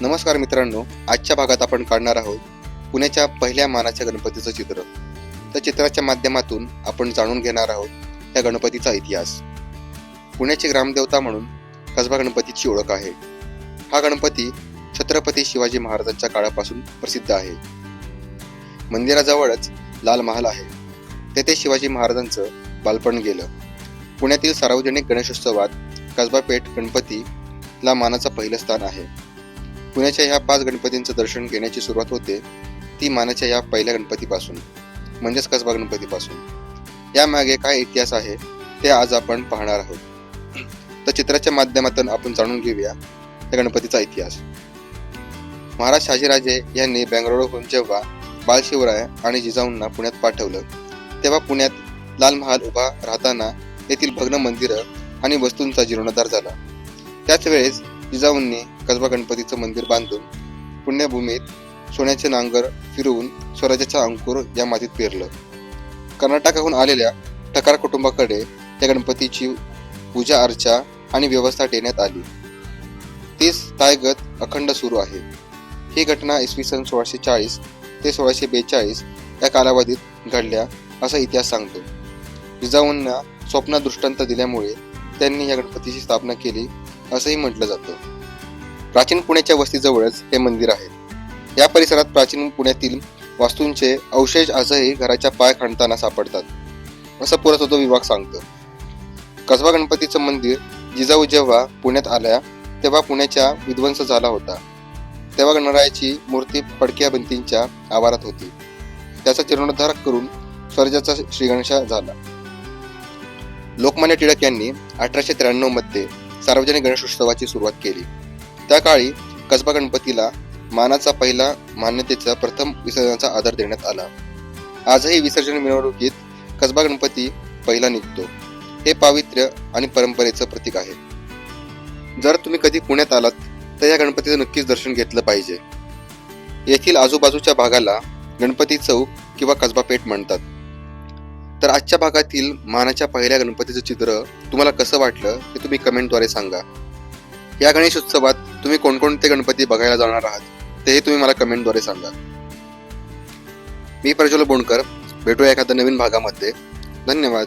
नमस्कार मित्रांनो आजच्या भागात आपण काढणार आहोत पुण्याच्या पहिल्या मानाच्या गणपतीचं चित्र. त्या चित्राच्या माध्यमातून आपण जाणून घेणार आहोत त्या गणपतीचा इतिहास. पुण्याची ग्रामदेवता म्हणून कसबा गणपतीची ओळख आहे. हा गणपती छत्रपती शिवाजी महाराजांच्या काळापासून प्रसिद्ध आहे. मंदिराजवळच लाल महाल आहे. तेथे शिवाजी महाराजांचं बालपण गेलं. पुण्यातील सार्वजनिक गणेशोत्सवात कसबा पेठ गणपतीला मानाचं पहिलं स्थान आहे. पुण्याच्या ह्या पाच गणपतींचं दर्शन घेण्याची सुरुवात होते ती मानाच्या या पहिल्या गणपतीपासून म्हणजेच कसबा गणपतीपासून. यामागे काय इतिहास आहे ते आज आपण पाहणार आहोत. तर चित्राच्या माध्यमातून आपण जाणून घेऊया त्या गणपतीचा इतिहास. महाराज शाजीराजे यांनी बेंगळुरूहून जेव्हा बालशिवराय आणि जिजाऊंना पुण्यात पाठवलं तेव्हा पुण्यात लाल महाल उभा राहताना येथील भग्न मंदिरं आणि वस्तूंचा जीर्णोद्धार झाला. त्याच वेळेस जिजाऊंनी कसबा गणपतीचं मंदिर बांधून पुण्यभूमीत सोन्याचे नांगर फिरवून स्वराज्याचा अंकुर या मातीत पेरलं. कर्नाटकाहून आलेल्या टकार कुटुंबाकडे त्या गणपतीची पूजा अर्चा आणि व्यवस्था देण्यात आली. तीच तायगत अखंड सुरू आहे. ही घटना इसवी सन सोळाशे चाळीस ते सोळाशे बेचाळीस या कालावधीत घडल्या असा इतिहास सांगतो. जिजाऊंना स्वप्न दृष्टांत दिल्यामुळे त्यांनी या गणपतीची स्थापना केली असंही म्हटलं जातं. प्राचीन पुण्याच्या वस्तीजवळच हे मंदिर आहे. या परिसरात प्राचीन पुण्यातील वास्तूंचे अवशेष आजही घराच्या पाय खणताना सापडतात. असं पुरातत्व विभाग सांगतो. कसबा गणपतीचं मंदिर जिजाऊ जेव्हा पुण्यात आल्या तेव्हा पुण्याचा विध्वंस झाला होता. तेव्हा गणरायाची मूर्ती फडक्या भिंतींच्या आवारात होती. त्याचा जीर्णोद्धार करून स्वर्जाचा श्रीगणेशा झाला. लोकमान्य टिळक यांनी अठराशे त्र्याण्णवमध्ये सार्वजनिक गणेशोत्सवाची सुरुवात केली. त्या काळी कसबा गणपतीला मानाचा पहिला मान्यतेचा प्रथम विसर्जनाचा आदर देण्यात आला. आजही विसर्जन मिरवणुकीत कसबा गणपती पहिला निघतो. हे पावित्र्य आणि परंपरेचं प्रतीक आहे. जर तुम्ही कधी पुण्यात आलात तर या गणपतीचं नक्कीच दर्शन घेतलं पाहिजे. येथील आजूबाजूच्या भागाला गणपती चौक किंवा कसबा पेठ म्हणतात. तर आजच्या भागातील मानाच्या पहिल्या गणपतीचं चित्र तुम्हाला कसं वाटलं ते तुम्ही कमेंटद्वारे सांगा. या गणेश उत्सवात तुम्ही कोणकोणते गणपती बघायला जाणार आहात तेही तुम्ही मला कमेंटद्वारे सांगा. मी प्रज्वल बोंडकर भेटूया एखाद्या नवीन भागामध्ये. धन्यवाद.